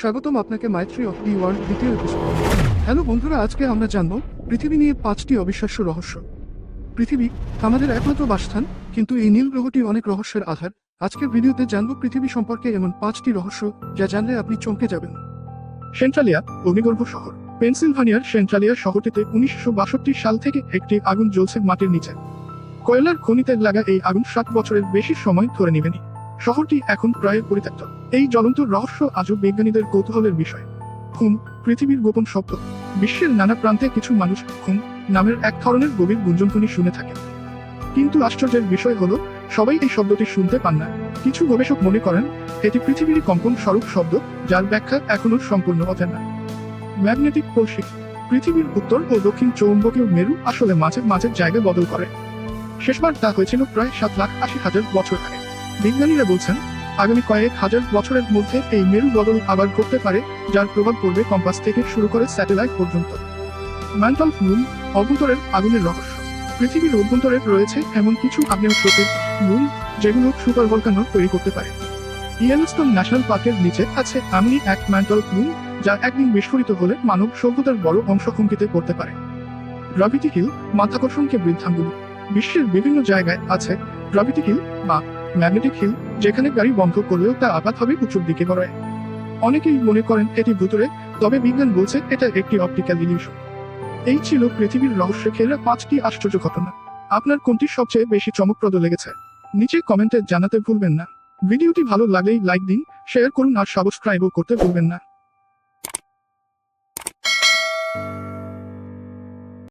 স্বাগতম আপনাকে Maitri of the world দ্বিতীয় এপিসোড। হ্যালো বন্ধুরা, আজকে আমরা জানব পৃথিবী নিয়ে পাঁচটি অবিশ্বাস্য রহস্য। পৃথিবী আমাদের একমাত্র বাসস্থান, কিন্তু এই নীল গ্রহটি অনেক রহস্যের আধার। আজকের ভিডিওতে জানব পৃথিবী সম্পর্কে এমন পাঁচটি রহস্য যা জানলে আপনি চমকে যাবেন। সেন্ট্রালিয়া, অগ্নিগর্ভ শহর। পেনসিলভানিয়ার সেন্ট্রালিয়া শহরটিতে উনিশশো বাষট্টি সাল থেকে একটি আগুন জ্বলছে মাটির নিচে। কয়লার খনিতে লাগা এই আগুন সাত বছরের বেশি সময় ধরে নিবেনি শহরটি এখন প্রায় পরিত্যক্ত। এই জ্বলন্ত রহস্য আজও বিজ্ঞানীদের কৌতূহলের বিষয়। হুম, পৃথিবীর গোপন শব্দ। বিশ্বের নানা প্রান্তে কিছু মানুষ হুম নামের এক ধরনের গভীর গুঞ্জনধ্বনি শুনে থাকে কিন্তু আশ্চর্যের বিষয় হলো, সবাই এই শব্দটি শুনতে পান না। কিছু গবেষক মনে করেন, এটি পৃথিবীর কম্পন স্বরূপ শব্দ, যার ব্যাখ্যা এখনও সম্পূর্ণ হতে না ম্যাগনেটিক শিফট পৃথিবীর উত্তর ও দক্ষিণ চৌম্বকীয় মেরু আসলে মাঝে মাঝে জায়গা বদল করে। শেষবার তা হয়েছিল প্রায় সাত লাখ আশি হাজার বছর আগে। বিজ্ঞানীরা বলছেন, আগামী কয়েক হাজার বছরের মধ্যে এই মেরু বদল আবার ঘটতে পারে, যার প্রভাব পড়বে কম্পাস থেকে শুরু করে স্যাটেলাইট পর্যন্ত। ম্যান্টল মুন, অভ্যন্তরের আগুনের রহস্য। পৃথিবীর অভ্যন্তরে রয়েছে এমন কিছু আগ্নেয়শক্তির মুন, যেগুলো সুপার ভলকানো তৈরি করতে পারে। ইয়েলোস্টোন ন্যাশনাল পার্কের নিচে আছে এমনই এক ম্যান্টল মুন, যা একদিন বিস্ফোরিত হলে মানব সভ্যতার বড় অংশ হুমকিতে পড়তে পারে। গ্রাভিটি হিল মাধ্যাকর্ষণকে বৃদ্ধাঙ্গুলি। বিশ্বের বিভিন্ন জায়গায় আছে গ্রাভিটি হিল বা ম্যাগনেটিক হিল, যেখানে গাড়ি বন্ধ করলেও তা আঘাত হবে উঁচুর দিকে গড়ায়। অনেকেই মনে করেন এটি ভুতুরে তবে বিজ্ঞান বলছে এটা একটি অপটিক্যাল ইলিউশন এই ছিল পৃথিবীর রহস্য খেলা পাঁচটি আশ্চর্য ঘটনা। আপনার কোনটি সবচেয়ে বেশি চমকপ্রদ লেগেছে? নিচে কমেন্টে জানাতে ভুলবেন না। ভিডিওটি ভালো লাগলেই লাইক দিন, শেয়ার করুন আর সাবস্ক্রাইবও করতে ভুলবেন না।